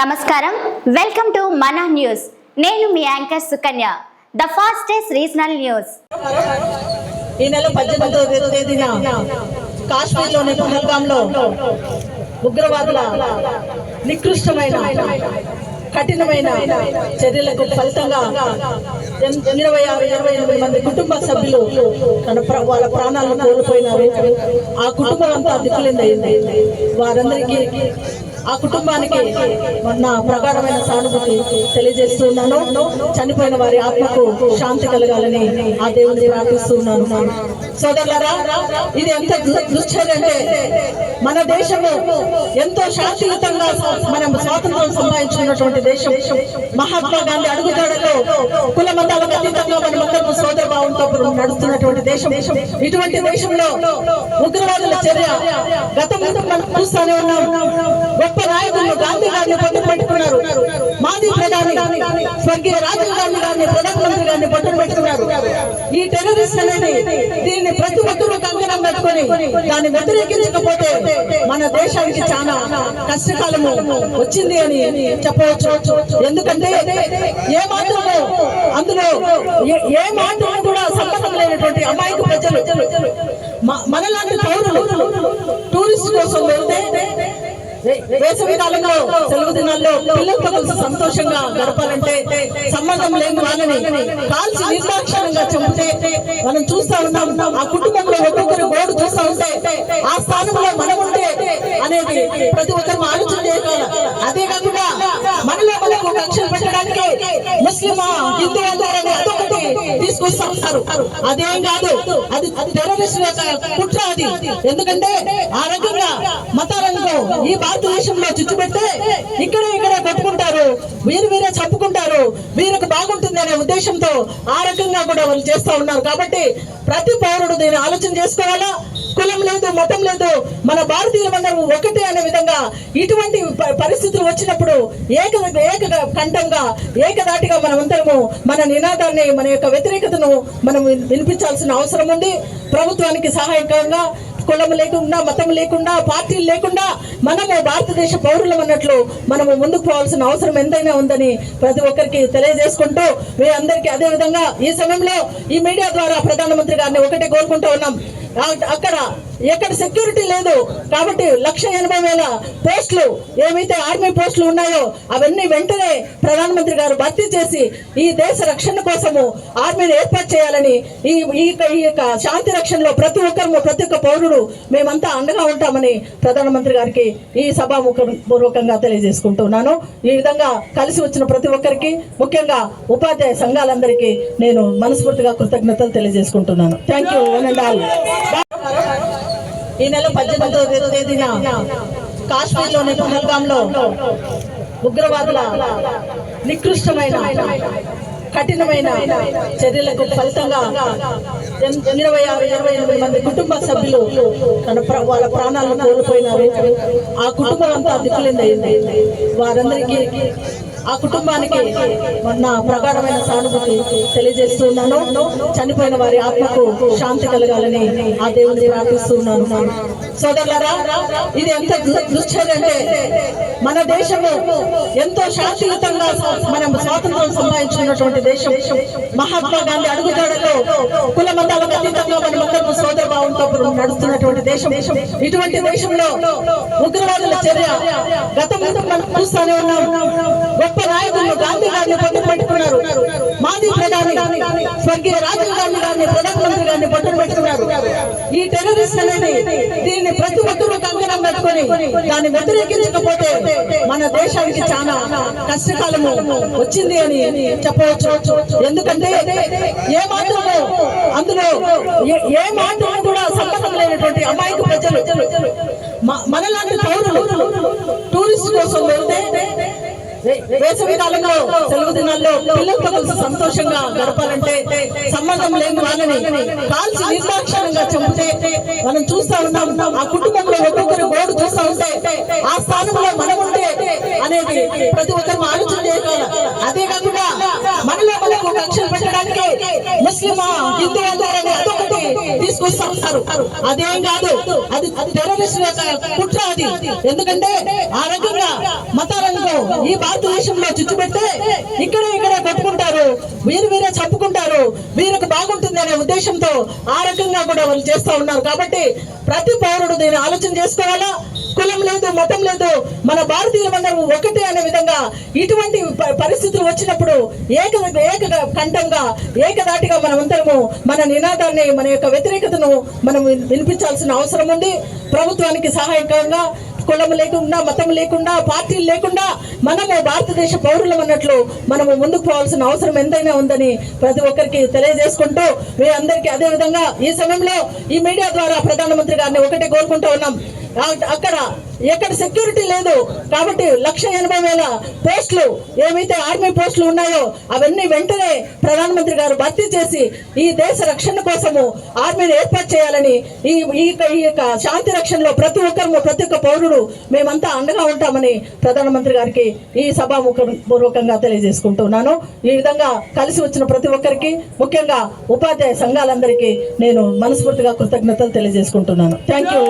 నమస్కారం. Welcome to మన news. నేను మీ anchor Sukanya. The fastest regional news. ఈ నెల పద్దెనిమిదవ తేదీన కాశ్మీర్లోని పహల్గాంలో ఉగ్రవాదుల నికృష్టమైన కఠినమైన చర్యలకు ఫలితంగా ఇరవై ఆరు ఇరవై ఎనిమిది మంది కుటుంబ సభ్యులు తన వాళ్ళ ప్రాణాలను కోల్పోయినారు. ఆ కుటుంబం అంతా దిక్కులిందయింది వారందరికీ ఆ కుటుంబానికి నా ప్రగాఢమైన సానుభూతి తెలియజేస్తున్నాను. చనిపోయిన వారి ఆత్మకు శాంతి కలగాలని ఆ దేవుని ప్రార్థిస్తున్నాను. సోదరులరా ఇది ఎంత దు- మన దేశము ఎంతో శాంతియుతంగా మనం స్వాతంత్రం సంపాదించుకున్నటువంటి దేశం. మహాత్మా గాంధీ అడుగుజాడలో కుల మతాలకు అతీతంగా మనమందరం సోదర భావంతో నడుస్తున్నటువంటి దేశం. ఇటువంటి దేశంలో ఉగ్రవాదుల చర్య గత మనం చూస్తూనే ఉన్నాం. గొప్ప నాయకులు గాంధీ గారిని పట్టుకు పెట్టుకున్నారు. మాజీ ప్రధాని స్వర్గీయ రాజీవ్ గాంధీ గారిని ప్రధానమంత్రి గారిని పట్టుకు పెట్టుకున్నారు. ఈ టెర్రరిస్ట్ అనేది దీన్ని ప్రతి ఒక్కరూ కంకణం పెట్టుకుని దాన్ని వ్యతిరేకించకపోతే మన దేశానికి చాలా కష్టకాలము వచ్చింది అని చెప్పవచ్చు. ఎందుకంటే ఏ మాత్రము అందులో ఏ- ఏ మాత్రం కూడా సంబంధం లేనటువంటి అమాయక ప్రజలు. మనలాంటి పౌరులు టూరిస్ట్ కోసం వెళ్తే వేసవి కాలంలో సెలవు దినాల్లో పిల్లలతో కలిసి సంతోషంగా గడపాలంటే సంబంధం లేని వాళ్ళని కాల్చి నిర్దాక్షణంగా చంపితే మనం చూస్తా ఉన్నాం ఆ కుటుంబంలో ఒక్కొక్కరు గోడు చూస్తా ఉంటే ఆ స్థానంలో మనం ఉంటే అనేది ప్రతి ఒక్కరు ఆలోచన చేయాలి. అదే కాకుండా మనలో మనకు కక్షలు పెట్టడానికి ముస్లిం హిందూ అని తీసుకొస్తా అదేం కాదు అది టెర్రరిస్ట్ యొక్క కుట్ర అది. ఎందుకంటే ఆ రకంగా మతాలను ఈ భారతదేశంలో చుచ్చుపెడితే ఇక్కడ ఇక్కడ కొట్టుకుంటారు వీరు వీరే చంపుకుంటారు వీరికి బాగుంటుంది అనే ఉద్దేశంతో ఆ రకంగా కూడా వాళ్ళు చేస్తా ఉన్నారు. కాబట్టి ప్రతి పౌరుడు దీన్ని ఆలోచన చేసుకోవాలా? కులం లేదు మతం లేదు. మన భారతీయులందరూ ఒకటే అనే విధంగా ఇటువంటి ప- పరిస్థితులు వచ్చినప్పుడు ఏక ఏక కంఠంగా ఏకదాటిగా మనమందరము మన నినాదాన్ని మన యొక్క వ్యతిరేకతను మనం వినిపించాల్సిన అవసరం ఉంది. ప్రభుత్వానికి సహాయకంగా కులం లేకుండా మతం లేకుండా పార్టీలు లేకుండా మనము భారతదేశ పౌరులం అన్నట్లు మనము ముందుకు పోవాల్సిన అవసరం ఎంతైనా ఉందని ప్రతి ఒక్కరికి తెలియజేసుకుంటూ మీ అందరికీ అదే విధంగా ఈ సమయంలో ఈ మీడియా ద్వారా ప్రధానమంత్రి గారిని ఒకటే కోరుకుంటూ ఉన్నాం. అక్కడ ఎక్కడ సెక్యూరిటీ లేదు. కాబట్టి లక్ష ఎనభై వేల పోస్టులు ఏవైతే ఆర్మీ పోస్టులు ఉన్నాయో అవన్నీ వెంటనే ప్రధానమంత్రి గారు భర్తీ చేసి ఈ దేశ రక్షణ కోసము ఆర్మీని ఏర్పాటు చేయాలని ఈ ఈ యొక్క- శాంతి రక్షణలో ప్రతి ఒక్కరు ప్రతి ఒక్క పౌరుడు మేమంతా అండగా ఉంటామని ప్రధానమంత్రి గారికి ఈ సభాముఖ పూర్వకంగా తెలియజేసుకుంటున్నాను. ఈ విధంగా కలిసి వచ్చిన ప్రతి ఒక్కరికి ముఖ్యంగా ఉపాధ్యాయ సంఘాలందరికీ నేను మనస్ఫూర్తిగా కృతజ్ఞతలు తెలియజేసుకుంటున్నాను. థ్యాంక్ యూ ఈ నెల పద్దెనిమిదవ తేదీన కాశ్మీర్లోని పహల్గాంలో ఉగ్రవాదుల నికృష్టమైన కఠినమైన చర్యలకు ఫలితంగా ఇరవై ఆరు ఇరవై ఎనిమిది మంది కుటుంబ సభ్యులు తన వాళ్ళ ప్రాణాలను కోల్పోయినారు. ఆ కుటుంబం అంతా దిక్కులిందయింది వారందరికీ ఆ కుటుంబానికి నా ప్రగాఢమైన సానుభూతి తెలియజేస్తున్నాను. చనిపోయిన వారి ఆత్మకు శాంతి కలగాలని ఆ దేవుని ప్రార్థిస్తున్నాను. సోదరులరా ఇది ఎంత దు- అంటే మన దేశము ఎంతో శాంతియుతంగా మనం స్వాతంత్రం సంపాదించుకున్నటువంటి దేశం మహాత్మా గాంధీ అడుగుజాడలో కుల మతాలకు అతీతంగా మనమందరం సోదర భావంతో నడుస్తున్నటువంటి దేశం. ఇటువంటి దేశంలో ఉగ్రవాదుల చర్య గత మనం చూస్తూనే ఉన్నాం. గొప్ప నాయకులు గాంధీ గారిని పట్టుకు పెట్టుకున్నారు మాజీ ప్రధాని స్వర్గీయ రాజీవ్ గాంధీ గారిని ప్రధానమంత్రి గారిని పట్టుకు పెట్టుకున్నారు ఈ టెర్రరిస్ట్ అనేది దీన్ని ప్రతి ఒక్కరు కంకణం పెట్టుకుని దాన్ని వ్యతిరేకించకపోతే మన దేశానికి చాలా కష్టకాలము వచ్చింది అని చెప్పవచ్చు. ఎందుకంటే ఏ మాత్రము అందులో ఏ- ఏ మాత్రం కూడా సంబంధం లేనటువంటి అమాయక ప్రజలు. మనలాంటి పౌరులు టూరిస్ట్ కోసం వెళ్తే వేసవి కాలంలో సెలవు దినాల్లో పిల్లలతో కలిసి సంతోషంగా గడపాలంటే సంబంధం లేని వాళ్ళని కాల్చి నిర్దాక్షణంగా చంపితే మనం చూస్తా ఉన్నాం ఆ కుటుంబంలో ఒక్కొక్కరు గోడు చూస్తా ఉంటే ఆ స్థానంలో మనం ఉంటే అనేది ప్రతి ఒక్కరు ఆలోచన చేయగలరు అదే కాకుండా మనలో మనకు కక్షలు పెట్టడానికి ముస్లిం హిందూ తీసుకొస్తా ఉంటారు అదేం కాదు. అది టెర్రరిస్ట్ యొక్క కుట్ర అది. ఎందుకంటే ఆ రకంగా మతాలను ఈ భారతదేశంలో చుచ్చుపెడితే ఇక్కడ ఇక్కడ కొట్టుకుంటారు. వీరు వీరే చంపుకుంటారు. వీరికి బాగుంటుంది అనే ఉద్దేశంతో ఆ రకంగా కూడా వాళ్ళు చేస్తూ ఉన్నారు. కాబట్టి ప్రతి పౌరుడు దీన్ని ఆలోచన చేసుకోవాలా? కులం లేదు మతం లేదు. మన భారతీయులందరూ ఒకటి కూడా ఇటువంటి ప- పరిస్థితులు వచ్చినప్పుడు ఏక ఏక కంఠంగా ఏకదాటిగా మనమందరము మన నినాదాన్ని మన యొక్క వ్యతిరేకతను మనం వినిపించాల్సిన అవసరం ఉంది. ప్రభుత్వానికి సహాయకంగా కులం లేకుండా మతం లేకుండా పార్టీలు లేకుండా మనము భారతదేశ పౌరులం అన్నట్లు మనము ముందుకు పోవాల్సిన అవసరం ఎంతైనా ఉందని ప్రతి ఒక్కరికి తెలియజేసుకుంటూ మీ అందరికీ అదే విధంగా ఈ సమయంలో ఈ మీడియా ద్వారా ప్రధానమంత్రి గారిని ఒకటే కోరుకుంటూ ఉన్నాం. అక్కడ ఎక్కడ సెక్యూరిటీ లేదు. కాబట్టి లక్ష ఎనభై వేల పోస్టులు ఏవైతే ఆర్మీ పోస్టులు ఉన్నాయో అవన్నీ వెంటనే ప్రధానమంత్రి గారు భర్తీ చేసి ఈ దేశ రక్షణ కోసము ఆర్మీని ఏర్పాటు చేయాలని ఈ ఈ యొక్క- శాంతి రక్షణలో ప్రతి ఒక్కరు ప్రతి ఒక్క పౌరుడు మేమంతా అండగా ఉంటామని ప్రధానమంత్రి గారికి ఈ సభాముఖ పూర్వకంగా తెలియజేసుకుంటున్నాను. ఈ విధంగా కలిసి వచ్చిన ప్రతి ఒక్కరికి ముఖ్యంగా ఉపాధ్యాయ సంఘాలందరికీ నేను మనస్ఫూర్తిగా కృతజ్ఞతలు తెలియజేసుకుంటున్నాను. Thank you